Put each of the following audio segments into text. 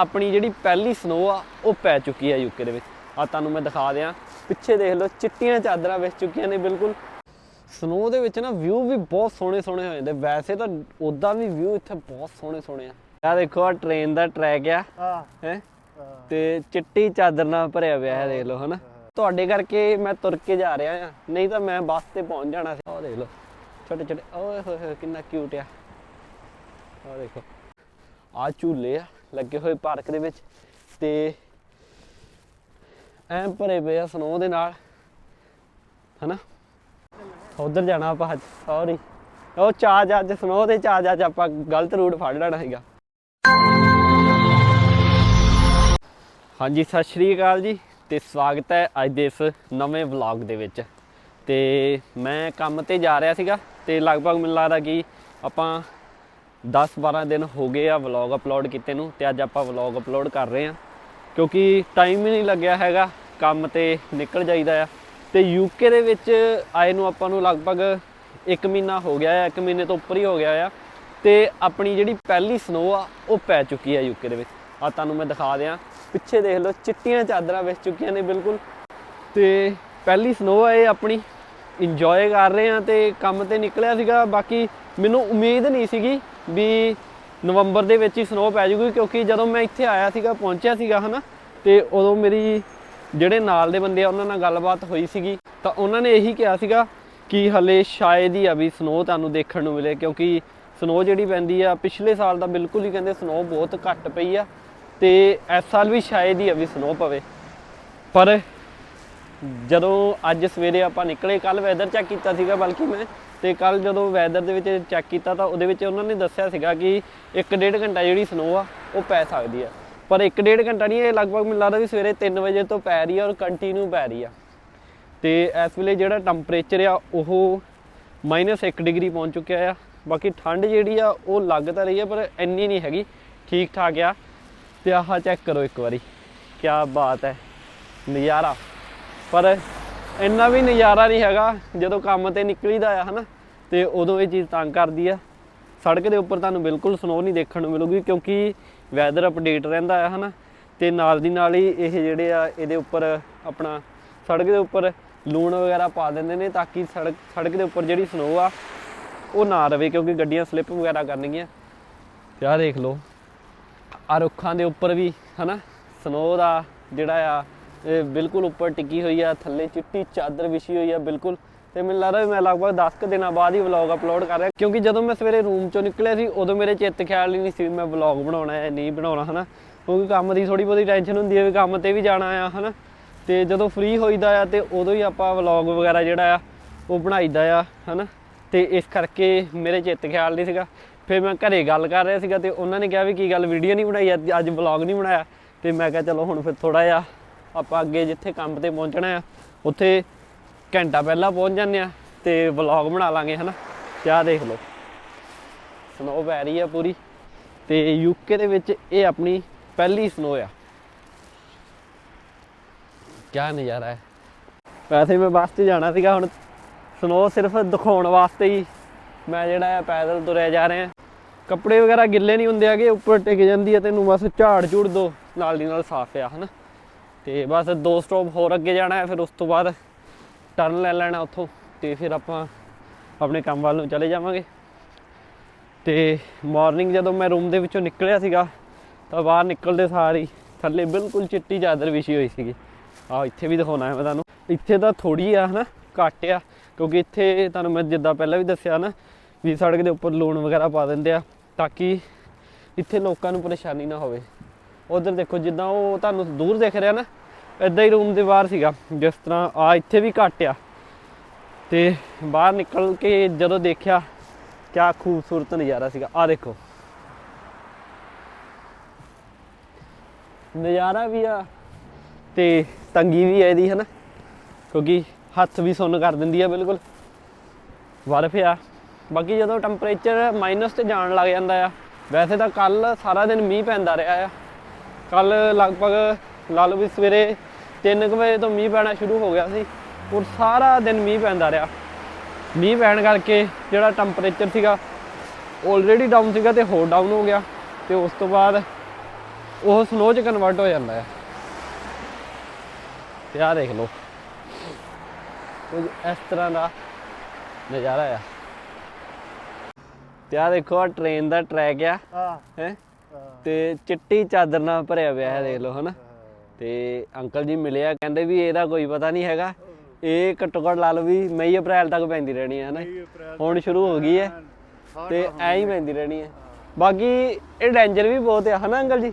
ਆਪਣੀ ਜਿਹੜੀ ਪਹਿਲੀ ਸਨੋ ਆ ਉਹ ਪੈ ਚੁੱਕੀ ਹੈ ਯੂਕੇ ਦੇ ਵਿੱਚ। ਆ ਤੁਹਾਨੂੰ ਮੈਂ ਦਿਖਾ ਦਿਆਂ। ਪਿੱਛੇ ਦੇਖ ਲਓ ਚਿੱਟੀਆਂ ਚਾਦਰਾਂ ਵਿਛ ਚੁੱਕੀਆਂ ਨੇ ਬਿਲਕੁਲ। ਸਨੋ ਦੇ ਵਿੱਚ ਨਾ ਵਿਊ ਵੀ ਬਹੁਤ ਸੋਹਣੇ ਸੋਹਣੇ ਹੋ ਜਾਂਦੇ ਵੈਸੇ ਤਾਂ ਉਦਾਂ ਵੀ ਵਿਊ ਇੱਥੇ ਬਹੁਤ ਸੋਹਣੇ ਸੋਹਣੇ ਆ। ਆ ਦੇਖੋ ਆ ਟ੍ਰੇਨ ਦਾ ਟਰੈਕ ਆ। ਹਾਂ। ਤੇ ਚਿੱਟੀ ਚਾਦਰ ਨਾਲ ਭਰਿਆ ਪਿਆ ਹੈ ਦੇਖ ਲਓ ਹਨਾ? ਤੁਹਾਡੇ ਕਰਕੇ ਮੈਂ ਤੁਰ ਕੇ ਜਾ ਰਿਹਾ ਆ। ਨਹੀਂ ਤਾਂ ਮੈਂ ਬੱਸ ਤੇ ਪਹੁੰਚ ਜਾਣਾ ਸੀ। ਉਹ ਦੇਖ ਲਓ ਛੋਟੇ ਛੋਟੇ ਓਏ ਹੋਏ ਕਿੰਨਾ ਕਿਊਟ ਆ। ਉਹ ਦੇਖੋ। ਆ ਝੂਲੇ ਆ। ਲੱਗੇ ਹੋਏ ਪਾਰਕ ਦੇ ਵਿੱਚ ਤੇ ਐਂ ਭਰੇ ਪਏ ਆ ਸਨੋ ਦੇ ਨਾਲ, ਹਨਾ? ਉਧਰ ਜਾਣਾ ਆਪਾਂ ਅੱਜ ਸੌਰੀ ਉਹ ਚਾਹ ਜਾ ਅੱਜ ਸਨੋ ਦੇ ਚਾਹ ਜਾ ਆਪਾਂ ਗਲਤ ਰੂਟ ਫੜ ਲੈਣਾ ਹੈਗਾ ਹਾਂਜੀ, ਸਤਿ ਸ਼੍ਰੀ ਅਕਾਲ ਜੀ ਤੇ ਸਵਾਗਤ ਹੈ ਅੱਜ ਦੇ ਇਸ ਨਵੇਂ ਵਲੌਗ ਦੇ ਵਿੱਚ। ਤੇ ਮੈਂ ਕੰਮ ਤੇ ਜਾ ਰਿਹਾ ਸੀਗਾ ਤੇ ਲਗਭਗ ਮੈਨੂੰ ਲੱਗਦਾ ਕਿ ਆਪਾਂ 10-12 ਦਿਨ ਹੋ ਗਏ ਆ ਵਲੌਗ ਅਪਲੋਡ ਕੀਤੇ ਨੂੰ ਤੇ ਅੱਜ ਆਪਾਂ ਵਲੌਗ ਅਪਲੋਡ ਕਰ ਰਹੇ ਆ। ਕਿਉਂਕਿ ਟਾਈਮ ਹੀ ਨਹੀਂ ਲੱਗਿਆ ਹੈਗਾ, ਕੰਮ ਤੇ ਨਿਕਲ ਜਾਈਦਾ ਆ। ਤੇ ਯੂਕੇ ਦੇ ਵਿੱਚ ਆਏ ਨੂੰ ਆਪਾਂ ਨੂੰ ਲਗਭਗ 1 ਮਹੀਨਾ ਹੋ ਗਿਆ ਆ 1 ਮਹੀਨੇ ਤੋਂ ਉੱਪਰ ਹੀ ਹੋ ਗਿਆ ਆ। ਤੇ ਆਪਣੀ ਜਿਹੜੀ ਪਹਿਲੀ ਸਨੋ ਆ, ਉਹ ਪੈ ਚੁੱਕੀ ਆ ਯੂਕੇ ਦੇ ਵਿੱਚ। ਆ ਤੁਹਾਨੂੰ ਮੈਂ ਦਿਖਾ ਦਿਆਂ। ਪਿੱਛੇ ਦੇਖ ਲਓ, ਚਿੱਟੀਆਂ ਚਾਦਰਾਂ ਵਿਛ ਚੁੱਕੀਆਂ ਨੇ ਬਿਲਕੁਲ। ਤੇ ਪਹਿਲੀ ਸਨੋ ਆ ਇਹ ਆਪਣੀ। ਇੰਜੋਏ ਕਰ ਰਹੇ ਆ ਤੇ ਕੰਮ ਤੇ ਨਿਕਲਿਆ ਸੀਗਾ। ਬਾਕੀ ਮੈਨੂੰ ਉਮੀਦ ਨਹੀਂ ਸੀਗੀ ਵੀ ਨਵੰਬਰ ਦੇ ਵਿੱਚ ਹੀ ਸਨੋ ਪੈ ਜੂਗੀ ਕਿਉਂਕਿ ਜਦੋਂ ਮੈਂ ਇੱਥੇ ਆਇਆ ਸੀਗਾ, ਪਹੁੰਚਿਆ ਸੀਗਾ ਹਨਾ, ਤੇ ਉਦੋਂ ਮੇਰੀ ਜਿਹੜੇ ਨਾਲ ਦੇ ਬੰਦੇ ਆ, ਉਹਨਾਂ ਨਾਲ ਗੱਲਬਾਤ ਹੋਈ ਸੀਗੀ। ਤਾਂ ਉਹਨਾਂ ਨੇ ਇਹੀ ਕਿਹਾ ਸੀਗਾ ਕਿ ਹਲੇ ਸ਼ਾਇਦ ਹੀ ਆ ਵੀ ਸਨੋ ਤੁਹਾਨੂੰ ਦੇਖਣ ਨੂੰ ਮਿਲੇ, ਕਿਉਂਕਿ ਸਨੋ ਜਿਹੜੀ ਪੈਂਦੀ ਆ, ਪਿਛਲੇ ਸਾਲ ਦਾ ਬਿਲਕੁਲ ਹੀ ਕਹਿੰਦੇ ਸਨੋ ਬਹੁਤ ਘੱਟ ਪਈ ਆ, ਤੇ ਇਸ ਸਾਲ ਵੀ ਸ਼ਾਇਦ ਹੀ ਆ ਵੀ ਸਨੋ ਪਵੇ। ਪਰ ਜਦੋਂ ਅੱਜ ਸਵੇਰੇ ਆਪਾਂ ਨਿਕਲੇ ਕੱਲ ਵੈਦਰ ਚੈੱਕ ਕੀਤਾ ਸੀਗਾ, ਬਲਕਿ ਮੈਂ ਤੇ ਕੱਲ ਜਦੋਂ ਵੈਦਰ ਦੇ ਵਿੱਚ ਚੈੱਕ ਕੀਤਾ ਤਾਂ ਉਹਦੇ ਵਿੱਚ ਉਹਨਾਂ ਨੇ ਦੱਸਿਆ ਸੀਗਾ ਕਿ 1.5 ਘੰਟਾ ਜਿਹੜੀ ਸਨੋ ਆ, ਉਹ ਪੈ ਸਕਦੀ ਆ। ਪਰ 1.5 ਘੰਟਾ ਨਹੀਂ, ਇਹ ਲਗਭਗ ਮੈਨੂੰ ਲੱਗਦਾ ਵੀ ਸਵੇਰੇ 3 ਵਜੇ ਤੋਂ ਪੈ ਰਹੀ ਆ ਔਰ ਕੰਟੀਨਿਊ ਪੈ ਰਹੀ ਆ। ਤੇ ਇਸ ਵੇਲੇ ਜਿਹੜਾ ਟੈਂਪਰੇਚਰ ਆ, ਉਹ -1 ਡਿਗਰੀ ਪਹੁੰਚ ਚੁੱਕਿਆ ਆ। ਬਾਕੀ ਠੰਡ ਜਿਹੜੀ ਆ, ਉਹ ਲੱਗ ਤਾਂ ਰਹੀ ਆ, ਪਰ ਇੰਨੀ ਨਹੀਂ ਹੈਗੀ। ਠੀਕ ਠਾਕ ਆ। ਤੇ ਆਹ ਚੈੱਕ ਕਰੋ ਇੱਕ ਵਾਰੀ। ਕੀ ਬਾਤ ਹੈ। ਨਜ਼ਾਰਾ। ਪਰ ਇੰਨਾ ਵੀ ਨਜ਼ਾਰਾ ਨਹੀਂ ਹੈਗਾ ਜਦੋਂ ਕੰਮ ਤੇ ਨਿਕਲੀਦਾ ਆ, ਹਨਾ? ਤੇ ਉਦੋਂ ਇਹ ਚੀਜ਼ ਤੰਗ ਕਰਦੀ ਆ। ਸੜਕ ਦੇ ਉੱਪਰ ਤੁਹਾਨੂੰ ਬਿਲਕੁਲ ਸਨੋ ਨਹੀਂ ਦੇਖਣ ਨੂੰ ਮਿਲੂਗੀ ਕਿਉਂਕਿ ਵੈਦਰ ਅਪਡੇਟ ਰਹਿੰਦਾ ਆ, ਹਨਾ? ਤੇ ਨਾਲ ਦੀ ਨਾਲ ਹੀ ਇਹ ਜਿਹੜੇ ਆ, ਇਹਦੇ ਉੱਪਰ ਆਪਣਾ ਸੜਕ ਦੇ ਉੱਪਰ ਲੂਣ ਵਗੈਰਾ ਪਾ ਦਿੰਦੇ ਨੇ ਤਾਂ ਕਿ ਸੜਕ ਸੜਕ ਦੇ ਉੱਪਰ ਜਿਹੜੀ ਸਨੋ ਆ, ਉਹ ਨਾ ਰਵੇ ਕਿਉਂਕਿ ਗੱਡੀਆਂ ਸਲਿੱਪ ਵਗੈਰਾ ਕਰਨਗੀਆਂ। ਤੇ ਆਹ ਦੇਖ ਲਓ। ਆ ਰੁੱਖਾਂ ਦੇ ਉੱਪਰ ਵੀ, ਹਨਾ? ਸਨੋ ਦਾ ਜਿਹੜਾ ਆ ਬਿਲਕੁਲ ਉੱਪਰ ਟਿੱਕੀ ਹੋਈ ਆ, ਥੱਲੇ ਚਿੱਟੀ ਚਾਦਰ ਵਿਛੀ ਹੋਈ ਆ, ਬਿਲਕੁਲ। ਤੇ ਮੈਨੂੰ ਲੱਗਦਾ ਵੀ ਮੈਂ ਲਗਭਗ 10 ਕੁ ਦਿਨਾਂ ਬਾਅਦ ਹੀ ਵਲੌਗ ਅਪਲੋਡ ਕਰ ਰਿਹਾ, ਕਿਉਂਕਿ ਜਦੋਂ ਮੈਂ ਸਵੇਰੇ ਰੂਮ ਚੋਂ ਨਿਕਲਿਆ ਸੀ, ਉਦੋਂ ਮੇਰੇ ਚਿੱਤ ਖਿਆਲ ਹੀ ਨਹੀਂ ਸੀ ਵੀ ਮੈਂ ਵਲੌਗ ਬਣਾਉਣਾ ਹੈ, ਨਹੀਂ ਬਣਾਉਣਾ, ਹਨਾ। ਕਿਉਂਕਿ ਕੰਮ ਦੀ ਥੋੜੀ ਬਹੁਤੀ ਟੈਨਸ਼ਨ ਹੁੰਦੀ ਹੈ ਵੀ ਕੰਮ ਤੇ ਵੀ ਜਾਣਾ ਆ, ਹਨਾ। ਤੇ ਜਦੋਂ ਫ੍ਰੀ ਹੋਈਦਾ ਆ, ਤੇ ਉਦੋਂ ਹੀ ਆਪਾਂ ਵਲੌਗ ਵਗੈਰਾ ਜਿਹੜਾ ਆ, ਉਹ ਬਣਾਈਦਾ ਆ, ਹਨਾ। ਤੇ ਇਸ ਕਰਕੇ ਮੇਰੇ ਚਿੱਤ ਖਿਆਲ ਨਹੀਂ ਸੀਗਾ। ਫਿਰ ਮੈਂ ਘਰੇ ਗੱਲ ਕਰ ਰਿਹਾ ਸੀਗਾ ਤੇ ਉਹਨਾਂ ਨੇ ਕਿਹਾ ਵੀ ਕੀ ਗੱਲ ਵੀਡੀਓ ਨਹੀਂ ਬਣਾਈ, ਅੱਜ- ਅੱਜ ਵਲੌਗ ਨਹੀਂ ਬਣਾਇਆ। ਤੇ ਮੈਂ ਕਿਹਾ ਚਲੋ ਹੁਣ ਫਿਰ ਥੋੜਾ ਜਿਹਾ ਆਪਾਂ ਅੱਗੇ ਜਿੱਥੇ ਕੰਮ ਤੇ ਪਹੁੰਚਣਾ ਆ, ਉੱਥੇ ਘੰਟਾ ਪਹਿਲਾਂ ਪਹੁੰਚ ਜਾਂਦੇ ਆ ਤੇ ਵਲੌਗ ਬਣਾ ਲਾਂਗੇ, ਹਨਾ? ਤੇ ਆਹ ਦੇਖ ਲਓ। ਸਨੋ ਪੈ ਰਹੀ ਆ ਪੂਰੀ। ਤੇ ਯੂਕੇ ਦੇ ਵਿੱਚ ਇਹ ਆਪਣੀ ਪਹਿਲੀ ਸਨੋ ਆ। ਕਿਆ ਨਜ਼ਾਰਾ ਹੈ। ਵੈਸੇ ਮੈਂ ਬੱਸ 'ਚ ਜਾਣਾ ਸੀਗਾ, ਹੁਣ ਸਨੋ ਸਿਰਫ ਦਿਖਾਉਣ ਵਾਸਤੇ ਹੀ ਮੈਂ ਜਿਹੜਾ ਆ ਪੈਦਲ ਤੁਰਿਆ ਜਾ ਰਿਹਾ। ਕੱਪੜੇ ਵਗੈਰਾ ਗਿੱਲੇ ਨਹੀਂ ਹੁੰਦੇ ਹੈਗੇ, ਉੱਪਰ ਟਿਕ ਜਾਂਦੀ ਹੈ ਤੈਨੂੰ ਬਸ ਝਾੜ ਝੂੜ ਦੋ, ਨਾਲ ਦੀ ਨਾਲ ਸਾਫ਼ ਆ, ਹਨਾ? ਤੇ ਬਸ ਦੋ ਸਟਾਪ ਹੋਰ ਅੱਗੇ ਜਾਣਾ ਹੈ, ਫਿਰ ਉਸ ਤੋਂ ਬਾਅਦ ਟਰਨ ਲੈ ਲੈਣਾ ਉੱਥੋਂ ਤੇ ਫਿਰ ਆਪਾਂ ਆਪਣੇ ਕੰਮ ਵੱਲ ਨੂੰ ਚਲੇ ਜਾਵਾਂਗੇ। ਤੇ ਮਾਰਨਿੰਗ ਜਦੋਂ ਮੈਂ ਰੂਮ ਦੇ ਵਿੱਚੋਂ ਨਿਕਲਿਆ ਸੀਗਾ, ਤਾਂ ਬਾਹਰ ਨਿਕਲਦੇ ਸਾਰ ਹੀ ਥੱਲੇ ਬਿਲਕੁਲ ਚਿੱਟੀ ਚਾਦਰ ਵਿਛੀ ਹੋਈ ਸੀਗੀ। ਆ ਇੱਥੇ ਵੀ ਦਿਖਾਉਣਾ ਹੈ ਮੈਂ ਤੁਹਾਨੂੰ। ਇੱਥੇ ਤਾਂ ਥੋੜੀ ਆ ਹਨਾ, ਘੱਟ ਆ, ਕਿਉਂਕਿ ਇੱਥੇ ਤੁਹਾਨੂੰ ਮੈਂ ਜਿੱਦਾਂ ਪਹਿਲਾਂ ਵੀ ਦੱਸਿਆ ਨਾ ਵੀ ਸੜਕ ਦੇ ਉੱਪਰ ਲੂਣ ਵਗੈਰਾ ਪਾ ਦਿੰਦੇ ਆ, ਤਾਂ ਕਿ ਇੱਥੇ ਲੋਕਾਂ ਨੂੰ ਪਰੇਸ਼ਾਨੀ ਨਾ ਹੋਵੇ। ਉਧਰ ਦੇਖੋ ਜਿੱਦਾਂ ਉਹ ਤੁਹਾਨੂੰ ਦੂਰ ਦਿਖ ਰਿਹਾ ਨਾ, ਇਦਾਂ ਹੀ ਰੂਮ ਦੇ ਬਾਹਰ ਸੀਗਾ, ਜਿਸ ਤਰ੍ਹਾਂ ਆ ਇੱਥੇ ਵੀ ਘੱਟ ਆ। ਤੇ ਬਾਹਰ ਨਿਕਲ ਕੇ ਜਦੋਂ ਦੇਖਿਆ, ਕਿਆ ਖੂਬਸੂਰਤ ਨਜ਼ਾਰਾ ਸੀਗਾ। ਆ ਦੇਖੋ। ਨਜ਼ਾਰਾ ਵੀ ਆ ਤੇ ਤੰਗੀ ਵੀ ਹੈ ਇਹਦੀ, ਹਨਾ? ਕਿਉਂਕਿ ਹੱਥ ਵੀ ਸੁੰਨ ਕਰ ਦਿੰਦੀ ਆ, ਬਿਲਕੁਲ। ਬਰਫ਼ ਆ। ਬਾਕੀ ਜਦੋਂ ਟੈਂਪਰੇਚਰ ਮਾਈਨਸ ਤੇ ਜਾਣ ਲੱਗ ਜਾਂਦਾ ਆ, ਵੈਸੇ ਤਾਂ ਕੱਲ ਸਾਰਾ ਦਿਨ ਮੀਂਹ ਪੈਂਦਾ ਰਿਹਾ ਆ। ਕੱਲ ਲਗਭਗ ਲਾ ਲਓ ਵੀ ਸਵੇਰੇ 3 ਵਜੇ ਤੋਂ ਮੀਂਹ ਪੈਣਾ ਸ਼ੁਰੂ ਹੋ ਗਿਆ ਸੀ। ਔਰ ਸਾਰਾ ਦਿਨ ਮੀਂਹ ਪੈਂਦਾ ਰਿਹਾ। ਮੀਂਹ ਪੈਣ ਕਰਕੇ ਜਿਹੜਾ ਟੈਂਪਰੇਚਰ ਸੀਗਾ ਆਲਰੇਡੀ ਡਾਊਨ ਸੀਗਾ ਤੇ ਹੋਰ ਡਾਊਨ ਹੋ ਗਿਆ ਤੇ ਉਸ ਤੋਂ ਬਾਅਦ ਉਹ ਸਨੋ ਚ ਕਨਵਰਟ ਹੋ ਜਾਂਦਾ ਹੈ। ਤੇ ਆਹ ਦੇਖ ਲਓ। ਕੁਝ ਇਸ ਤਰ੍ਹਾਂ ਦਾ ਨਜ਼ਾਰਾ ਆ। ਤੇ ਆਹ ਦੇਖੋ ਆ ਟ੍ਰੇਨ ਦਾ ਟਰੈਕ ਆ। ਹਾਂ। ਹੈ? ਤੇ ਚਿੱਟੀ ਚਾਦਰ ਨਾਲ ਭਰਿਆ ਪਿਆ ਹੈ ਦੇਖ ਲਓ ਹਨਾ? ਤੇ ਅੰਕਲ ਜੀ ਮਿਲਿਆ ਕਹਿੰਦੇ ਵੀ ਇਹਦਾ ਕੋਈ ਪਤਾ ਨਹੀਂ ਹੈਗਾ। ਇਹ ਘੱਟੋ ਘੱਟ ਲਾ ਲਓ ਵੀ ਮਈ ਅਪ੍ਰੈਲ ਤੱਕ ਪੈਂਦੀ ਰਹਿਣੀ ਹੈ ਹਨਾ? ਹੁਣ ਸ਼ੁਰੂ ਹੋ ਗਈ ਹੈ ਤੇ ਐਂ ਹੀ ਪੈਂਦੀ ਰਹਿਣੀ ਹੈ। ਬਾਕੀ ਇਹ ਡੇਂਜਰ ਵੀ ਬਹੁਤ ਆ ਹਨਾ ਅੰਕਲ ਜੀ?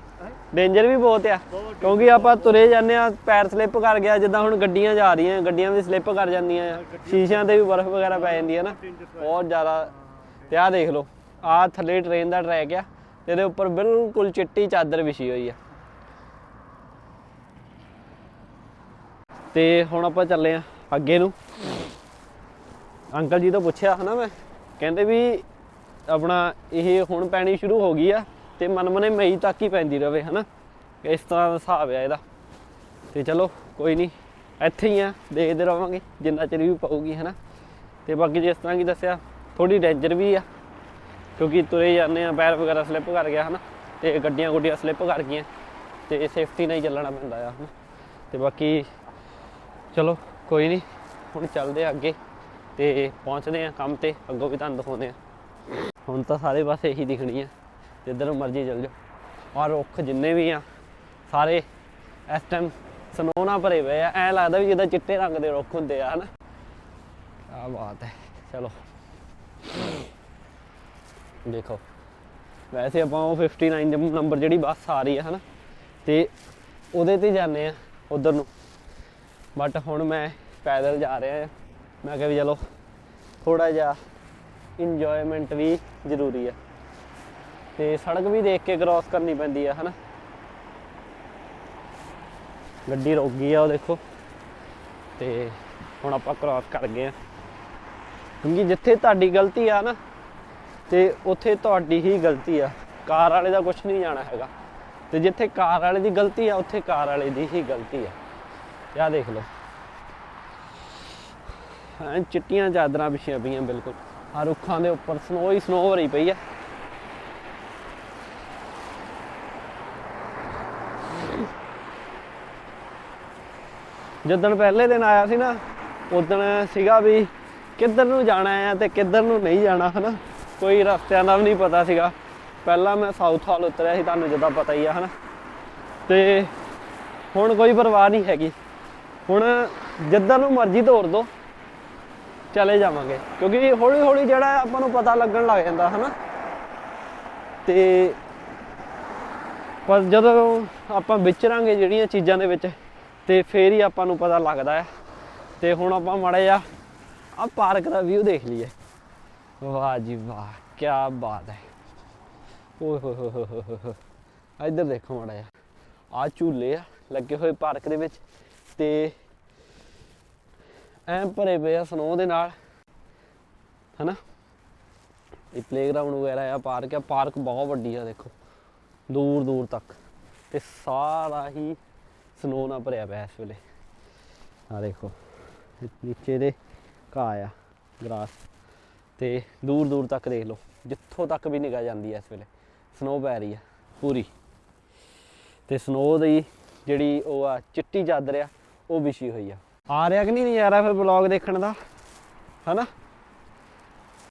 ਡੇਂਜਰ ਵੀ ਬਹੁਤ ਆ ਕਿਉਂਕਿ ਆਪਾਂ ਤੁਰੇ ਜਾਂਦੇ ਆ ਪੈਰ ਸਲਿੱਪ ਕਰ ਗਿਆ ਜਿੱਦਾਂ ਹੁਣ ਗੱਡੀਆਂ ਜਾ ਰਹੀਆਂ ਗੱਡੀਆਂ ਵੀ ਸਲਿੱਪ ਕਰ ਜਾਂਦੀਆਂ ਆ। ਸ਼ੀਸ਼ਿਆਂ ਤੇ ਵੀ ਬਰਫ਼ ਵਗੈਰਾ ਪੈ ਜਾਂਦੀ ਹੈ ਨਾ। ਬਹੁਤ ਜ਼ਿਆਦਾ। ਤੇ ਆਹ ਦੇਖ ਲਓ ਆਹ ਥੱਲੇ ਟ੍ਰੇਨ ਦਾ ਟਰੈਕ ਆ। ਤੇ ਇਹਦੇ ਉੱਪਰ ਬਿਲਕੁਲ ਚਿੱਟੀ ਚਾਦਰ ਵਿਛੀ ਹੋਈ ਆ। ਤੇ ਹੁਣ ਆਪਾਂ ਚੱਲੇ ਆ ਅੱਗੇ ਨੂੰ। ਅੰਕਲ ਜੀ ਤੋਂ ਪੁੱਛਿਆ ਹਨਾ ਮੈਂ, ਕਹਿੰਦੇ ਵੀ ਆਪਣਾ ਇਹ ਹੁਣ ਪੈਣੀ ਸ਼ੁਰੂ ਹੋ ਗਈ ਆ ਤੇ ਮਨਮਨੇ ਮਈ ਤੱਕ ਹੀ ਪੈਂਦੀ ਰਵੇ ਹਨਾ। ਇਸ ਤਰ੍ਹਾਂ ਦਾ ਹਿਸਾਬ ਆ ਇਹਦਾ। ਤੇ ਚਲੋ ਕੋਈ ਨਹੀਂ, ਇੱਥੇ ਹੀ ਆ, ਦੇਖਦੇ ਰਵਾਂਗੇ, ਜਿੰਨਾ ਚਿਰ ਵੀ ਪਊਗੀ ਹਨਾ। ਤੇ ਬਾਕੀ ਜਿਸ ਤਰ੍ਹਾਂ ਕੀ ਦੱਸਿਆ ਥੋੜੀ ਡੇਂਜਰ ਵੀ ਆ। ਕਿਉਂਕਿ ਤੁਰੇ ਜਾਂਦੇ ਆ, ਪੈਰ ਵਗੈਰਾ ਸਲਿੱਪ ਕਰ ਗਿਆ ਹਨਾ, ਤੇ ਗੱਡੀਆਂ ਗੁੱਡੀਆਂ ਸਲਿੱਪ ਕਰ ਗਈਆਂ, ਤੇ ਸੇਫਟੀ ਨਾਲ ਹੀ ਚੱਲਣਾ ਪੈਂਦਾ ਆ ਹਨਾ। ਤੇ ਬਾਕੀ ਚਲੋ, ਕੋਈ ਨਹੀਂ ਹੁਣ ਚੱਲਦੇ ਆ ਅੱਗੇ, ਤੇ ਪਹੁੰਚਦੇ ਆ ਕੰਮ ਤੇ, ਅੱਗੋਂ ਵੀ ਤੁਹਾਨੂੰ ਦਿਖਾਉਂਦੇ ਆ। ਹੁਣ ਤਾਂ ਸਾਰੇ ਪਾਸੇ ਇਹੀ ਦਿਖਣੀ ਆ ਜਿੱਧਰ ਮਰਜ਼ੀ ਚੱਲ ਜਾਓ। ਔਰ ਰੁੱਖ ਜਿੰਨੇ ਵੀ ਆ, ਸਾਰੇ ਇਸ ਟਾਈਮ ਸਨੋ ਨਾਲ ਭਰੇ ਪਏ ਆ, ਐ ਲੱਗਦਾ ਵੀ ਜਿੱਦਾਂ ਚਿੱਟੇ ਰੰਗ ਦੇ ਰੁੱਖ ਹੁੰਦੇ ਆ, ਹਨਾ। ਆ ਬਾਤ ਹੈ, ਚਲੋ। ਦੇਖੋ। ਵੈਸੇ ਆਪਾਂ ਉਹ 59 ਨੰਬਰ ਜਿਹੜੀ ਬੱਸ ਆ ਰਹੀ ਹੈ, ਹਨਾ? ਤੇ ਉਹਦੇ ਤੇ ਜਾਂਦੇ ਆ ਉਧਰ ਨੂੰ। ਬਟ ਹੁਣ ਮੈਂ ਪੈਦਲ ਜਾ ਰਿਹਾ ਆ ਮੈਂ ਕਿਹਾ ਵੀ ਚਲੋ ਥੋੜਾ ਜਿਹਾ ਇੰਜੋਇਮੈਂਟ ਵੀ ਜ਼ਰੂਰੀ ਆ ਤੇ ਸੜਕ ਵੀ ਦੇਖ ਕੇ ਕ੍ਰਾਸ ਕਰਨੀ ਪੈਂਦੀ ਆ ਹਨਾ? ਗੱਡੀ ਰੁਕ ਗਈ ਆ ਉਹ ਦੇਖੋ। ਤੇ ਹੁਣ ਆਪਾਂ ਕ੍ਰਾਸ ਕਰ ਗਏ ਆ ਕਿਉਂਕਿ ਜਿੱਥੇ ਤੁਹਾਡੀ ਗਲਤੀ ਆ ਨਾ ਤੇ ਉੱਥੇ ਤੁਹਾਡੀ ਹੀ ਗਲਤੀ ਆ। ਕਾਰ ਵਾਲੇ ਦਾ ਕੁਝ ਨਹੀਂ ਜਾਣਾ ਹੈਗਾ। ਤੇ ਜਿੱਥੇ ਕਾਰ ਵਾਲੇ ਦੀ ਗਲਤੀ ਆ, ਉੱਥੇ ਕਾਰ ਵਾਲੇ ਦੀ ਹੀ ਗਲਤੀ ਆ। ਤੇ ਦੇਖ ਲਓ। ਹਾਂ ਚਿੱਟੀਆਂ ਚਾਦਰਾਂ ਵਿਛੀਆਂ ਪਈਆਂ ਬਿਲਕੁਲ। ਆ ਰੁੱਖਾਂ ਦੇ ਉੱਪਰ ਸਨੋ ਹੀ ਸਨੋ ਭਰੀ ਪਈ ਆ। ਜਦੋਂ ਪਹਿਲੇ ਦਿਨ ਆਇਆ ਸੀ ਨਾ, ਉਦੋਂ ਸੀਗਾ ਵੀ ਕਿੱਧਰ ਨੂੰ ਜਾਣਾ ਹੈ ਤੇ ਕਿੱਧਰ ਨੂੰ ਨਹੀਂ ਜਾਣਾ, ਹਨਾ? ਕੋਈ ਰਸਤਿਆਂ ਦਾ ਵੀ ਨਹੀਂ ਪਤਾ ਸੀਗਾ। ਪਹਿਲਾਂ ਮੈਂ ਸਾਊਥ ਹਾਲ ਉਤਰਿਆ ਸੀ, ਤੁਹਾਨੂੰ ਜਿੱਦਾਂ ਪਤਾ ਹੀ ਆ, ਹਨਾ। ਤੇ ਹੁਣ ਕੋਈ ਪਰਵਾਹ ਨਹੀਂ ਹੈਗੀ। ਹੁਣ ਜਿੱਦਾਂ ਨੂੰ ਮਰਜ਼ੀ ਤੋਰ ਦੋ, ਚਲੇ ਜਾਵਾਂਗੇ। ਕਿਉਂਕਿ ਹੌਲੀ ਹੌਲੀ ਜਿਹੜਾ ਆਪਾਂ ਨੂੰ ਪਤਾ ਲੱਗਣ ਲੱਗ ਜਾਂਦਾ, ਹਨਾ। ਤੇ ਪਰ ਜਦੋਂ ਆਪਾਂ ਵਿਚਰਾਂਗੇ ਜਿਹੜੀਆਂ ਚੀਜ਼ਾਂ ਦੇ ਵਿੱਚ, ਤੇ ਫੇਰ ਹੀ ਆਪਾਂ ਨੂੰ ਪਤਾ ਲੱਗਦਾ ਹੈ। ਤੇ ਹੁਣ ਆਪਾਂ ਮਾੜਾ ਜਿਹਾ ਆ ਪਾਰਕ ਦਾ ਵਿਊ ਦੇਖ ਲਈਏ। ਵਾਹ ਜੀ ਵਾਹ ਕੀ ਬਾਤ ਹੈ। ਓਏ ਹੋਏ ਹੋਏ ਹੋਏ ਇੱਧਰ ਦੇਖੋ ਮਾੜਾ ਜਿਹਾ। ਆ ਝੂਲੇ ਆ, ਲੱਗੇ ਹੋਏ ਪਾਰਕ ਦੇ ਵਿੱਚ ਤੇ ਐ ਭਰੇ ਪਏ ਆ ਸਨੋ ਦੇ ਨਾਲ, ਹਨਾ? ਇਹ ਪਲੇਗਰਾਉਂਡ ਵਗੈਰਾ ਆ, ਪਾਰਕ ਆ, ਪਾਰਕ ਬਹੁਤ ਵੱਡੀ ਆ, ਦੇਖੋ। ਦੂਰ ਦੂਰ ਤੱਕ। ਤੇ ਸਾਰਾ ਹੀ ਸਨੋ ਨਾਲ ਭਰਿਆ ਪਿਆ ਇਸ ਵੇਲੇ। ਆ ਦੇਖੋ, ਨੀਚੇ ਦੇ ਘਾਹ ਆ, ਗ੍ਰਾਸ। ਤੇ ਦੂਰ ਦੂਰ ਤੱਕ ਦੇਖ ਲਓ, ਜਿੱਥੋਂ ਤੱਕ ਵੀ ਨਿਗਾਹ ਜਾਂਦੀ ਹੈ ਇਸ ਵੇਲੇ ਸਨੋ ਪੈ ਰਹੀ ਆ ਪੂਰੀ। ਤੇ ਸਨੋ ਦੀ ਜਿਹੜੀ ਉਹ ਆ ਚਿੱਟੀ ਚਾਦਰ ਆ, ਉਹ ਵਿਛੀ ਹੋਈ ਆ। ਆ ਰਿਹਾ ਕਿ ਨਹੀਂ ਨਜ਼ਾਰਾ ਫਿਰ ਵਲੌਗ ਦੇਖਣ ਦਾ? ਹਨਾ?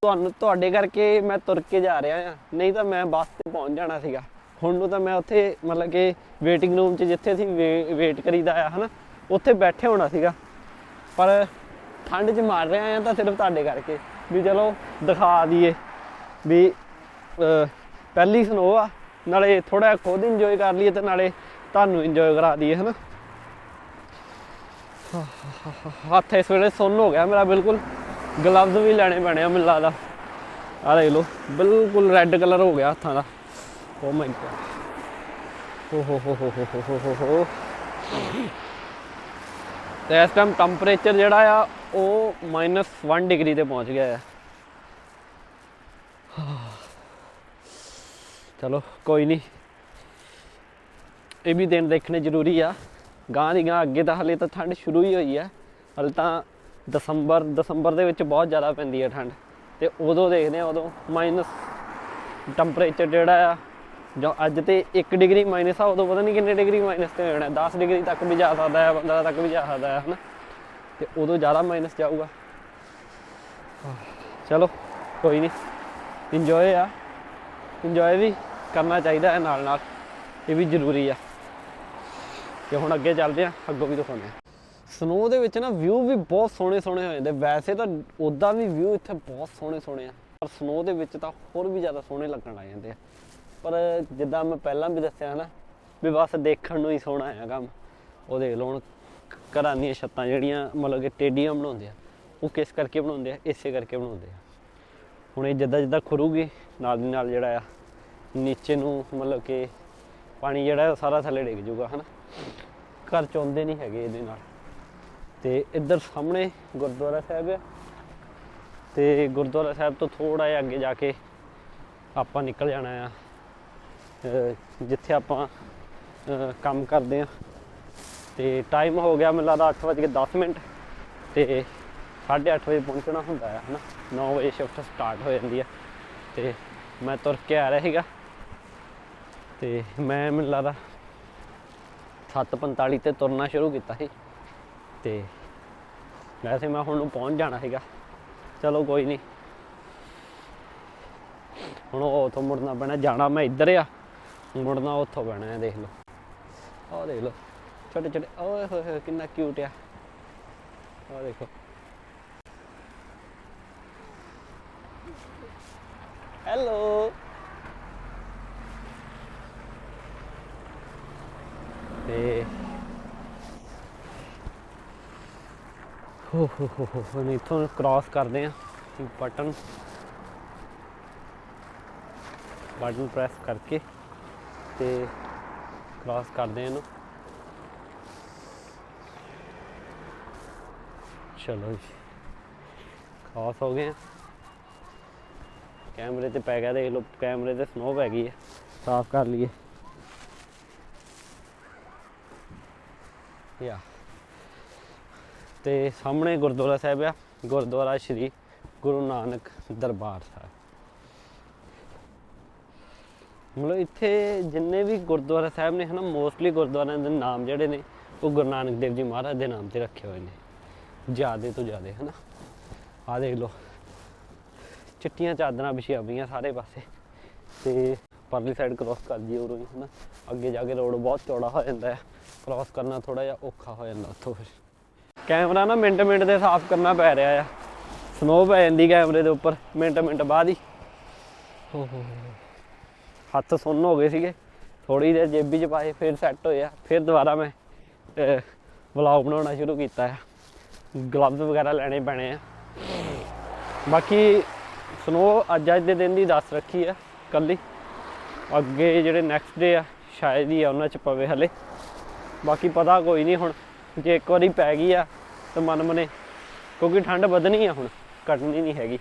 ਤੁਹਾਨੂੰ, ਤੁਹਾਡੇ ਕਰਕੇ ਮੈਂ ਤੁਰ ਕੇ ਜਾ ਰਿਹਾ ਆ, ਨਹੀਂ ਤਾਂ ਮੈਂ ਬੱਸ ਤੇ ਪਹੁੰਚ ਜਾਣਾ ਸੀਗਾ। ਹੁਣ ਨੂੰ ਤਾਂ ਮੈਂ ਉੱਥੇ ਮਤਲਬ ਕਿ ਵੇਟਿੰਗ ਰੂਮ 'ਚ ਜਿੱਥੇ ਅਸੀਂ ਵੇਟ ਕਰੀਦਾ ਆ, ਹਨਾ, ਉੱਥੇ ਬੈਠੇ ਹੋਣਾ ਸੀਗਾ। ਪਰ ਠੰਡ 'ਚ ਮਾਰ ਰਿਹਾ ਆ ਤਾਂ ਸਿਰਫ ਤੁਹਾਡੇ ਕਰਕੇ। ਵੀ ਚਲੋ ਦਿਖਾ ਦਈਏ ਵੀ ਪਹਿਲੀ ਸਨੋ ਆ, ਨਾਲੇ ਥੋੜਾ ਖੁਦ ਇੰਜੋਏ ਕਰ ਲਈਏ ਤੇ ਨਾਲੇ ਤੁਹਾਨੂੰ ਇੰਜੋਏ ਕਰਾ ਦਈਏ, ਹਨਾ? ਹੱਥ ਇਸ ਵੇਲੇ ਸੁੰਨ ਹੋ ਗਿਆ ਮੇਰਾ ਬਿਲਕੁਲ। ਗਲਵਜ਼ ਵੀ ਲੈਣੇ ਪੈਣੇ ਆ ਮੈਨੂੰ ਲੱਗਦਾ। ਆ ਲੈ ਲੋ ਬਿਲਕੁਲ ਰੈੱਡ ਕਲਰ ਹੋ ਗਿਆ ਹੱਥਾਂ ਦਾ। ਓ ਮਾਈ ਗॉड ਹੋ ਹੋ ਹੋ ਹੋ ਹੋ ਹੋ ਹੋ ਤੇ ਇਸ ਟਾਈਮ ਟੈਂਪਰੇਚਰ ਜਿਹੜਾ ਆ ਉਹ -1 ਡਿਗਰੀ ਤੇ ਪਹੁੰਚ ਗਿਆ ਹੈ। ਚਲੋ, ਕੋਈ ਨਹੀਂ ਇਹ ਵੀ ਦਿਨ ਦੇਖਣੇ ਜ਼ਰੂਰੀ ਆ। ਗਾਂ ਦੀ ਗਾਂ ਅੱਗੇ ਤਾਂ ਹਲੇ ਤਾਂ ਠੰਡ ਸ਼ੁਰੂ ਹੀ ਹੋਈ ਹੈ। ਹਲੇ ਤਾਂ ਦਸੰਬਰ ਦਸੰਬਰ ਦੇ ਵਿੱਚ ਬਹੁਤ ਜ਼ਿਆਦਾ ਪੈਂਦੀ ਹੈ ਠੰਡ। ਤੇ ਉਦੋਂ ਦੇਖਦੇ ਆ ਉਦੋਂ ਮਾਈਨਸ ਟੈਂਪਰੇਚਰ ਜਿਹੜਾ ਆ, ਜੋ ਅੱਜ ਤੇ 1 ਡਿਗਰੀ ਮਾਈਨਸ ਆ, ਉਦੋਂ ਪਤਾ ਨਹੀਂ ਕਿੰਨੇ ਡਿਗਰੀ ਮਾਈਨਸ ਤੇ ਹੋ ਜਾਣਾ 10 ਡਿਗਰੀ ਤੱਕ ਵੀ ਜਾ ਸਕਦਾ ਹੈ 15 ਤੱਕ ਵੀ ਜਾ ਸਕਦਾ ਹੈ, ਹਨਾ? ਤੇ ਉਦੋਂ ਜ਼ਿਆਦਾ ਮਾਈਨਸ ਜਾਊਗਾ। ਚਲੋ, ਕੋਈ ਨਹੀਂ ਇੰਜੋਏ ਆ। ਇੰਜੋਏ ਵੀ ਕਰਨਾ ਚਾਹੀਦਾ ਹੈ ਨਾਲ ਨਾਲ ਇਹ ਵੀ ਜ਼ਰੂਰੀ ਆ। ਤੇ ਹੁਣ ਅੱਗੇ ਚੱਲਦੇ ਆ ਅੱਗੋਂ ਵੀ ਦਿਖਾਉਂਦੇ ਆ ਸਨੋ ਦੇ ਵਿੱਚ ਨਾ ਵਿਊ ਵੀ ਬਹੁਤ ਸੋਹਣੇ ਸੋਹਣੇ ਹੋ ਜਾਂਦੇ। ਵੈਸੇ ਤਾਂ ਉਦਾਂ ਵੀ ਵਿਊ ਇੱਥੇ ਬਹੁਤ ਸੋਹਣੇ ਸੋਹਣੇ ਆ। ਪਰ ਸਨੋ ਦੇ ਵਿੱਚ ਤਾਂ ਹੋਰ ਵੀ ਜ਼ਿਆਦਾ ਸੋਹਣੇ ਲੱਗਣ ਲੱਗ ਜਾਂਦੇ ਆ। ਪਰ ਜਿੱਦਾਂ ਮੈਂ ਪਹਿਲਾਂ ਵੀ ਦੱਸਿਆ ਨਾ, ਵੀ ਬਸ ਦੇਖਣ ਨੂੰ ਹੀ ਸੋਹਣਾ ਆ ਕੰਮ। ਉਹ ਦੇਖ ਲਓ ਹੁਣ ਘਰਾਂ ਦੀਆਂ ਛੱਤਾਂ ਜਿਹੜੀਆਂ ਮਤਲਬ ਕਿ ਟੇਡੀਆਂ ਬਣਾਉਂਦੇ ਆ, ਉਹ ਕਿਸ ਕਰਕੇ ਬਣਾਉਂਦੇ ਆ? ਇਸੇ ਕਰਕੇ ਬਣਾਉਂਦੇ ਆ। ਹੁਣ ਇਹ ਜਿੱਦਾਂ ਜਿੱਦਾਂ ਖੁਰੂਗੀ, ਨਾਲ ਦੀ ਨਾਲ ਜਿਹੜਾ ਆ, ਨੀਚੇ ਨੂੰ ਮਤਲਬ ਕਿ ਪਾਣੀ ਜਿਹੜਾ ਸਾਰਾ ਥੱਲੇ ਡਿੱਗ ਜਾਊਗਾ, ਹਨਾ? ਘਰ ਚ ਆਉਂਦੇ ਨਹੀਂ ਹੈਗੇ ਇਹਦੇ ਨਾਲ। ਤੇ ਇੱਧਰ ਸਾਹਮਣੇ ਗੁਰਦੁਆਰਾ ਸਾਹਿਬ ਆ। ਤੇ ਗੁਰਦੁਆਰਾ ਸਾਹਿਬ ਤੋਂ ਥੋੜਾ ਜਿਹਾ ਅੱਗੇ ਜਾ ਕੇ ਆਪਾਂ ਨਿਕਲ ਜਾਣਾ ਆ। ਜਿੱਥੇ ਆਪਾਂ ਕੰਮ ਕਰਦੇ ਆ। ਤੇ ਟਾਈਮ ਹੋ ਗਿਆ ਮੈਨੂੰ ਲੱਗਦਾ 8:10 ਮਿੰਟ, ਤੇ 8:30 ਵਜੇ ਪਹੁੰਚਣਾ ਹੁੰਦਾ ਹੈ, ਹਨਾ? 9 ਵਜੇ ਸ਼ਿਫਟ ਸਟਾਰਟ ਹੋ ਜਾਂਦੀ ਹੈ, ਤੇ ਮੈਂ ਤੁਰ ਕੇ ਆ ਰਿਹਾ ਸੀਗਾ, ਤੇ ਮੈਂ ਮੈਨੂੰ ਲੱਗਦਾ 7:45 ਤੇ ਤੁਰਨਾ ਸ਼ੁਰੂ ਕੀਤਾ ਸੀ, ਤੇ ਵੈਸੇ ਮੈਂ ਹੁਣ ਨੂੰ ਪਹੁੰਚ ਜਾਣਾ ਸੀਗਾ। ਚਲੋ ਕੋਈ ਨਹੀਂ। ਹੁਣ ਉਹ ਉੱਥੋਂ ਮੁੜਨਾ ਪੈਣਾ, ਜਾਣਾ ਮੈਂ ਇੱਧਰ ਆ, ਮੁੜਨਾ ਉੱਥੋਂ ਪੈਣਾ ਹੈ, ਦੇਖ ਲਓ। ਆਹ ਦੇਖ ਲਓ। ਛੋਟੇ ਛੋਟੇ ਓਏ ਹੋਏ ਹੋਏ ਕਿੰਨਾ ਕਿਊਟ ਆ ਆਹ ਦੇਖੋ ਹੈਲੋ ਤੇ ਹੋ ਹੋ ਹੋ ਹੋ ਹੁਣ ਇੱਥੋਂ ਕ੍ਰਾਸ ਕਰਦੇ ਆ. ਬਟਨ ਬਟਨ ਪ੍ਰੈਸ ਕਰਕੇ ਤੇ ਕ੍ਰਾਸ ਕਰਦੇ ਆ ਇਹਨੂੰ। ਚਲੋ ਜੀ ਕ੍ਰਾਸ ਹੋ ਗਏ ਆ। ਕੈਮਰੇ ਤੇ ਪੈ ਗਿਆ, ਦੇਖ ਲਓ, ਕੈਮਰੇ ਤੇ ਸਨੋ ਪੈ ਗਈ ਹੈ ਸਾਫ਼ ਕਰ ਲਈਏ। ਯਾ। ਤੇ ਸਾਹਮਣੇ ਗੁਰਦੁਆਰਾ ਸਾਹਿਬ ਆ। ਗੁਰਦੁਆਰਾ ਸ਼੍ਰੀ ਗੁਰੂ ਨਾਨਕ ਦਰਬਾਰ ਸਾਹਿਬ। ਮਤਲਬ ਇੱਥੇ ਜਿੰਨੇ ਵੀ ਗੁਰਦੁਆਰਾ ਸਾਹਿਬ ਨੇ ਹਨਾ ਮੋਸਟਲੀ ਗੁਰਦੁਆਰਿਆਂ ਦੇ ਨਾਮ ਜਿਹੜੇ ਨੇ, ਉਹ ਗੁਰੂ ਨਾਨਕ ਦੇਵ ਜੀ ਮਹਾਰਾਜ ਦੇ ਨਾਮ ਤੇ ਰੱਖੇ ਹੋਏ ਨੇ। ਜਿਆਦੇ ਤੋਂ ਜਿਆਦੇ, ਹਨਾ? ਆ ਦੇਖ ਲਓ। ਚਿੱਟੀਆਂ ਚਾਦਰਾਂ ਵਿਛੀਆਂ ਪਈਆਂ ਸਾਰੇ ਪਾਸੇ। ਤੇ ਪਰਲੀ ਸਾਈਡ ਕ੍ਰਾਸ ਕਰਦੀ ਜੀ ਉਰੋਂ ਹੀ, ਹਨਾ? ਅੱਗੇ ਜਾ ਕੇ ਰੋਡ ਬਹੁਤ ਚੌੜਾ ਹੋ ਜਾਂਦਾ ਹੈ ਕ੍ਰਾਸ ਕਰਨਾ ਥੋੜਾ ਜਿਹਾ ਔਖਾ ਹੋ ਜਾਂਦਾ ਉੱਥੋਂ ਫਿਰ। ਕੈਮਰਾ ਨਾ ਮਿੰਟ ਮਿੰਟ ਦੇ ਸਾਫ਼ ਕਰਨਾ ਪੈ ਰਿਹਾ ਆ। ਸਨੋ ਪੈ ਜਾਂਦੀ ਕੈਮਰੇ ਦੇ ਉੱਪਰ, ਮਿੰਟ ਮਿੰਟ ਬਾਅਦ ਹੀ। ਹੋ ਹੋ ਹੱਥ ਸੁੰਨ ਹੋ ਗਏ ਸੀਗੇ। ਥੋੜੀ ਦੇਰ ਜੇਬੀ 'ਚ ਪਾਏ, ਫਿਰ ਸੈੱਟ ਹੋਇਆ। ਫਿਰ ਦੁਬਾਰਾ ਮੈਂ ਵਲੌਗ ਬਣਾਉਣਾ ਸ਼ੁਰੂ ਕੀਤਾ ਹੈ ਗਲਵਜ਼ ਵਗੈਰਾ ਲੈਣੇ ਪੈਣੇ ਆ। ਬਾਕੀ ਸਨੋ ਅੱਜ ਅੱਜ ਦੇ ਦਿਨ ਦੀ ਦੱਸ ਰੱਖੀ ਆ ਕੱਲੀ ਅੱਗੇ ਜਿਹੜੇ ਨੈਕਸਟ ਡੇ ਆ, ਸ਼ਾਇਦ ਹੀ ਆ ਉਹਨਾਂ 'ਚ ਪਵੇ ਹਲੇ। ਬਾਕੀ ਪਤਾ ਕੋਈ ਨਹੀਂ ਹੁਣ, ਜੇ ਇੱਕ ਵਾਰੀ ਪੈ ਗਈ ਆ ਤਾਂ ਮਨ ਮਨੇ, ਕਿਉਂਕਿ ਠੰਡ ਵਧਣੀ ਆ ਹੁਣ, ਘਟਣੀ ਨਹੀਂ ਹੈਗੀ।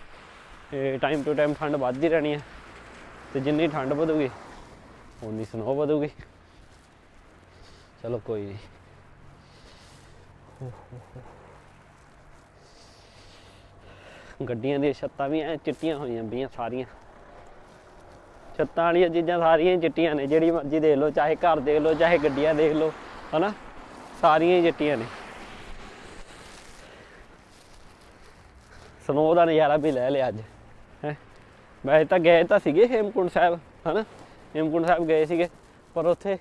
ਤੇ ਟਾਈਮ ਟੂ ਟਾਈਮ ਠੰਡ ਵੱਧਦੀ ਰਹਿਣੀ ਆ। ਤੇ ਜਿੰਨੀ ਠੰਡ ਵਧੂਗੀ ਉਨੀ ਸਨੋ ਵਧੂਗੀ। ਚਲੋ ਕੋਈ ਨਹੀਂ। ਗੱਡੀਆਂ ਦੀਆਂ ਛੱਤਾਂ ਵੀ ਐ ਚਿੱਟੀਆਂ ਹੋਈਆਂ ਪਈਆਂ ਸਾਰੀਆਂ। ਛੱਤਾਂ ਵਾਲੀਆਂ ਚੀਜ਼ਾਂ ਸਾਰੀਆਂ ਹੀ ਚਿੱਟੀਆਂ ਨੇ, ਜਿਹੜੀ ਮਰਜ਼ੀ ਦੇਖ ਲਓ, ਚਾਹੇ ਘਰ ਦੇਖ ਲਓ, ਚਾਹੇ ਗੱਡੀਆਂ ਦੇਖ ਲਓ, ਹਨਾ? ਸਾਰੀਆਂ ਹੀ ਚਿੱਟੀਆਂ ਨੇ। ਸਨੋ ਦਾ ਨਜ਼ਾਰਾ ਵੀ ਲੈ ਲਿਆ ਅੱਜ, ਹੈ? ਵੈਸੇ ਤਾਂ ਗਏ ਤਾਂ ਸੀਗੇ ਹੇਮਕੁੰਡ ਸਾਹਿਬ, ਹਨਾ? ਹੇਮਕੁੰਡ ਸਾਹਿਬ ਗਏ ਸੀਗੇ, ਪਰ ਉੱਥੇ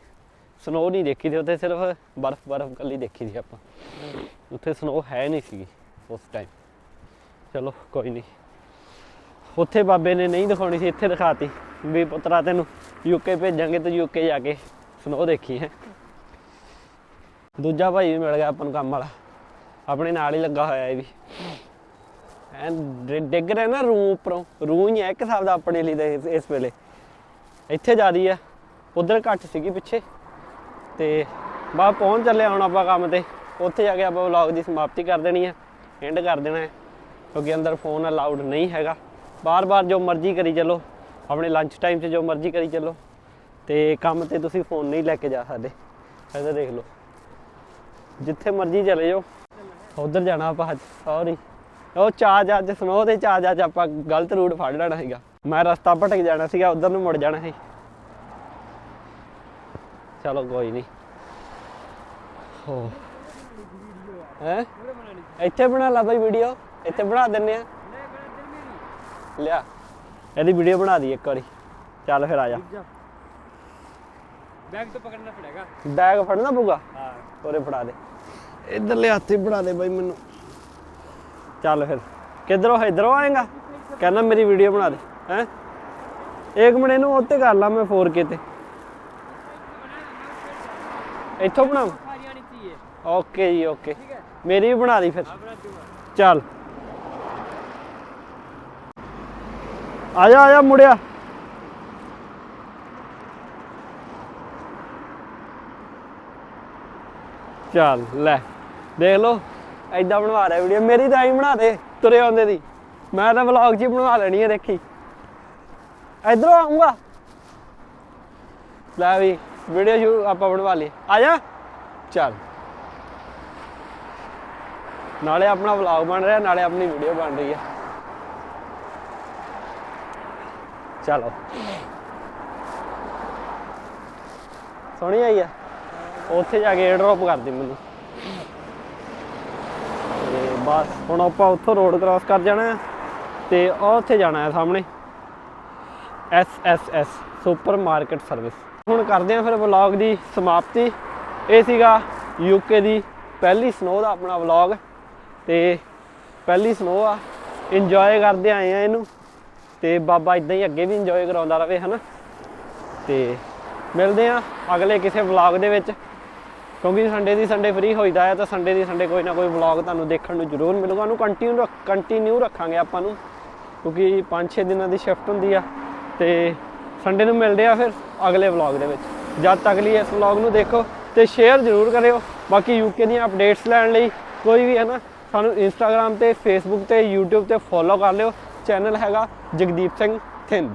ਸਨੋ ਨਹੀਂ ਦੇਖੀ ਤੇ ਉੱਥੇ ਸਿਰਫ ਬਰਫ਼ ਬਰਫ਼ ਕੱਲੀ ਦੇਖੀ ਸੀ ਆਪਾਂ। ਉੱਥੇ ਸਨੋ ਹੈ ਨਹੀਂ ਸੀਗੀ ਉਸ ਟਾਈਮ ਚਲੋ, ਕੋਈ ਨਹੀਂ ਉੱਥੇ ਬਾਬੇ ਨੇ ਨਹੀਂ ਦਿਖਾਉਣੀ ਸੀ, ਇੱਥੇ ਦਿਖਾਤੀ। ਵੀ ਪੁੱਤਰਾ ਤੈਨੂੰ ਯੂਕੇ ਭੇਜਾਂਗੇ ਤੇ ਯੂਕੇ ਜਾ ਕੇ ਸਨੋ ਦੇਖੀ ਹੈ। ਦੂਜਾ ਭਾਈ ਵੀ ਮਿਲ ਗਿਆ ਆਪਾਂ ਨੂੰ ਕੰਮ ਵਾਲਾ। ਆਪਣੇ ਨਾਲ ਹੀ ਲੱਗਾ ਹੋਇਆ ਇਹ ਵੀ। ਐਂ ਡਿ- ਡਿੱਗ ਰਿਹਾ ਨਾ ਰੂੰ ਉੱਪਰੋਂ। ਰੂੰ ਹੀ ਹੈ ਇੱਕ ਹਿਸਾਬ ਦਾ ਆਪਣੇ ਲਈ ਤਾਂ ਇਸ- ਇਸ ਵੇਲੇ। ਇੱਥੇ ਜਿਆਦੀ ਆ। ਉਧਰ ਘੱਟ ਸੀਗੀ ਪਿੱਛੇ। ਤੇ ਬਾ ਪਹੁੰਚ ਚੱਲੇ ਹੁਣ ਆਪਾਂ ਕੰਮ ਤੇ। ਉੱਥੇ ਜਾ ਕੇ ਆਪਾਂ ਵਲੌਗ ਦੀ ਸਮਾਪਤੀ ਕਰ ਦੇਣੀ ਹੈ ਐਂਡ ਕਰ ਦੇਣਾ ਹੈ। ਕਿਉਂਕਿ ਅੰਦਰ ਫੋਨ ਅਲਾਉਡ ਨਹੀਂ ਹੈਗਾ। ਬਾਰ-ਬਾਰ ਜੋ ਮਰਜ਼ੀ ਕਰੀ ਚੱਲੋ, ਆਪਣੇ ਲੰਚ ਟਾਈਮ 'ਚ ਜੋ ਮਰਜ਼ੀ ਕਰੀ ਚੱਲੋ, ਤੇ ਕੰਮ ਤੇ ਤੁਸੀਂ ਫੋਨ ਨਹੀਂ ਲੈ ਕੇ ਜਾ ਸਕਦੇ। ਇਹਦਾ ਦੇਖ ਲਓ। ਜਿੱਥੇ ਮਰਜ਼ੀ ਚਲੇ ਜਾਓ। ਉਧਰ ਜਾਣਾ ਆਪਾਂ ਅੱਜ ਸੌਰੀ ਉਹ ਚਾਰਜ ਅੱਜ ਸੁਣੋ ਤੇ ਚਾਰਜ ਅੱਜ ਆਪਾਂ ਗਲਤ ਰੂਟ ਫੜ ਲੈਣਾ ਸੀਗਾ। ਮੈਂ ਰਸਤਾ ਭਟਕ ਜਾਣਾ ਸੀਗਾ, ਉਧਰ ਨੂੰ ਮੁੜ ਜਾਣਾ ਸੀ। ਚਲੋ ਕੋਈ ਨਹੀਂ। ਹੋ। ਇੱਥੇ ਬਣਾ ਲਾ ਬਾਈ ਵੀਡੀਓ ਇੱਥੇ ਬਣਾ ਦਿੰਨੇ ਆ। ਲਿਆ ਇਹਦੀ ਵੀਡੀਓ ਬਣਾ ਦੀ ਇੱਕ ਵਾਰੀ। ਚੱਲ ਫਿਰ ਆ ਜਾ। ਬੈਗ ਤੋਂ ਪਕੜਨਾ ਪੜੇਗਾ। ਬੈਗ ਫੜਨਾ ਪਊਗਾ? ਹਾਂ। ਉਹਰੇ ਫੜਾ ਦੇ। ਇੱਧਰ ਲੈ ਹੱਥੀ ਬਣਾ ਦੇ ਬਾਈ ਮੈਨੂੰ। ਚੱਲ ਫਿਰ। ਕਿੱਧਰੋਂ ਇਧਰੋਂ ਆਏਗਾ? ਕਹਿੰਦਾ ਮੇਰੀ ਵੀਡੀਓ ਬਣਾ ਦੇ। ਹੈ? ਇੱਕ ਮਿੰਟ ਇਹਨੂੰ ਉੱਤੇ ਕਰ ਲਾ ਮੈਂ 4K ਤੇ। ਇੱਥੋਂ ਬਣਾਵਾਂ? ਓਕੇ ਜੀ, ਓਕੇ। ਮੇਰੀ ਵੀ ਬਣਾ ਦੀ ਫਿਰ। ਚੱਲ। ਆਇਆ ਜਾ ਮੁੜਿਆ ਚੱਲ, ਲੈ। ਦੇਖ ਲੋ ਐਦਾਂ ਬਣਵਾ ਰਿਹਾ ਵੀਡੀਓ। ਮੇਰੀ ਤਾਂ ਹੀ ਬਣਾ ਦੇ, ਤੁਰੇ ਆਉਂਦੇ ਦੀ। ਮੈਂ ਤਾਂ ਵਲੌਗ ਜੀ ਬਣਵਾ ਲੈਣੀ ਹੈ ਦੇਖੀ। ਇਧਰੋਂ ਆਉਂਗਾ ਲੈ ਵੀ, ਵੀਡੀਓ ਆਪਾਂ ਬਣਵਾ ਲਈ ਆ ਜਾ। ਚੱਲ। ਨਾਲੇ ਆਪਣਾ ਵਲੌਗ ਬਣ ਰਿਹਾ, ਨਾਲੇ ਆਪਣੀ ਵੀਡੀਓ ਬਣ ਰਹੀ ਹੈ। ਚਲੋ। ਸੋਹਣੀ ਆਈ ਆ। ਉੱਥੇ ਜਾ ਕੇ ਡ੍ਰੌਪ ਕਰ ਦੇ ਮੈਨੂੰ। ਤੇ ਬਸ, ਹੁਣ ਆਪਾਂ ਉੱਥੋਂ ਰੋਡ ਕ੍ਰਾਸ ਕਰ ਜਾਣਾ ਹੈ ਤੇ ਉੱਥੇ ਜਾਣਾ ਹੈ ਸਾਹਮਣੇ। S S S super market service ਹੁਣ ਕਰਦੇ ਹਾਂ ਫਿਰ ਵਲੌਗ ਦੀ ਸਮਾਪਤੀ। ਇਹ ਸੀਗਾ ਯੂਕੇ ਦੀ ਪਹਿਲੀ ਸਨੋ ਦਾ ਆਪਣਾ ਵਲੌਗ ਤੇ ਪਹਿਲੀ ਸਨੋ ਆ ਇੰਜੋਏ ਕਰਦੇ ਆਏ ਆ ਇਹਨੂੰ, ਤੇ ਬਾਬਾ ਇਦਾਂ ਹੀ ਅੱਗੇ ਵੀ ਇੰਜੋਏ ਕਰਾਉਂਦਾ ਰਵੇ, ਹਨਾ? ਤੇ ਮਿਲਦੇ ਆ ਅਗਲੇ ਕਿਸੇ ਵਲੌਗ ਦੇ ਵਿੱਚ। ਕਿਉਂਕਿ ਸੰਡੇ ਦੀ ਸੰਡੇ ਫ੍ਰੀ ਹੋਈਦਾ ਹੈ ਤਾਂ ਸੰਡੇ ਦੀ ਸੰਡੇ ਕੋਈ ਨਾ ਕੋਈ ਵਲੌਗ ਤੁਹਾਨੂੰ ਦੇਖਣ ਨੂੰ ਜ਼ਰੂਰ ਮਿਲੂਗਾ। ਉਹਨੂੰ ਕੰਟੀਨਿਊ ਕੰਟੀਨਿਊ ਰੱਖਾਂਗੇ ਆਪਾਂ ਨੂੰ, ਕਿਉਂਕਿ 5-6 ਦਿਨਾਂ ਦੀ ਸ਼ਿਫਟ ਹੁੰਦੀ ਆ। ਤੇ ਸੰਡੇ ਨੂੰ ਮਿਲਦੇ ਆ ਫਿਰ ਅਗਲੇ ਵਲੌਗ ਦੇ ਵਿੱਚ। ਜਦ ਤੱਕ ਲਈ ਇਸ ਵਲੌਗ ਨੂੰ ਦੇਖੋ ਤੇ ਸ਼ੇਅਰ ਜ਼ਰੂਰ ਕਰਿਓ। ਬਾਕੀ ਯੂਕੇ ਦੀਆਂ ਅਪਡੇਟਸ ਲੈਣ ਲਈ ਕੋਈ ਵੀ ਹੈ ਨਾ ਸਾਨੂੰ ਇੰਸਟਾਗ੍ਰam ਤੇ ਫੇਸਬੁੱਕ ਤੇ YouTube ਤੇ ਫੋਲੋ ਕਰ ਲਿਓ। ਚੈਨਲ ਹੈਗਾ ਜਗਦੀਪ ਸਿੰਘ ਥਿੰਦ